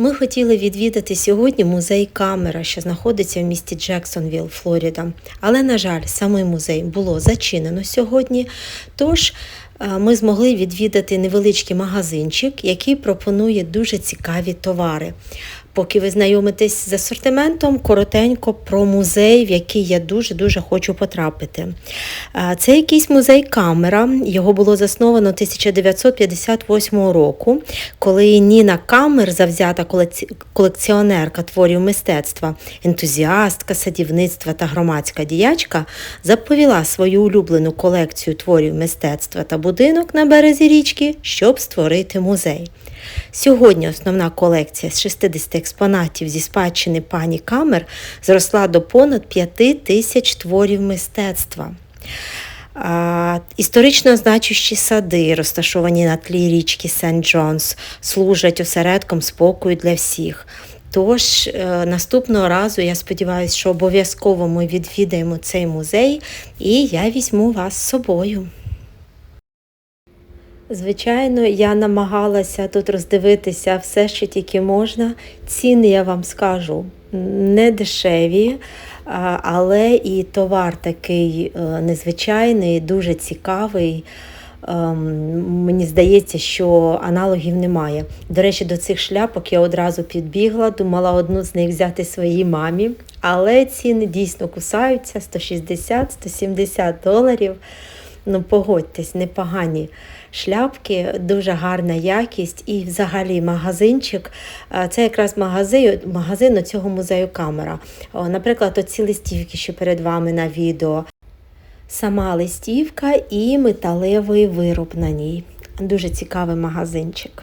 Ми хотіли відвідати сьогодні музей Камера, що знаходиться в місті Джексонвіл, Флоріда. Але, на жаль, самий музей було зачинено сьогодні. Тож ми змогли відвідати невеличкий магазинчик, який пропонує дуже цікаві товари. Поки ви знайомитесь з асортиментом, коротенько про музей, в який я дуже-дуже хочу потрапити. Е, Це якийсь музей Камера. Його було засновано 1958 року, коли Ніна Камер, завзята колекціонерка творів мистецтва, ентузіастка садівництва та громадська діячка, заповіла свою улюблену колекцію творів мистецтва та будинок на березі річки, щоб створити музей. Сьогодні основна колекція з 60 експонатів зі спадщини пані Камер зросла до понад 5 тисяч творів мистецтва. Історично значущі сади, розташовані на тлі річки Сент-Джонс, служать осередком спокою для всіх. Тож е, наступного разу я сподіваюся, що обов'язково ми відвідаємо цей музей і я візьму вас з собою. Звичайно, я намагалася тут роздивитися все, що тільки можна. Ціни я вам скажу не дешеві, але і товар такий е, незвичайний, дуже цікавий. Ем, Мені здається, що аналогів немає. До речі, до цих шляпок я одразу підбігла, думала одну з них взяти своїй мамі, але ціни дійсно кусаються 160-170 доларів. Ну, погодьтесь, непогані шляпки, дуже гарна якість і взагалі магазинчик. Це якраз магазин, магазин цього музею камера. Наприклад, оці листівки, що перед вами на відео. Сама листівка і металевий вироб на ній. Дуже цікавий магазинчик.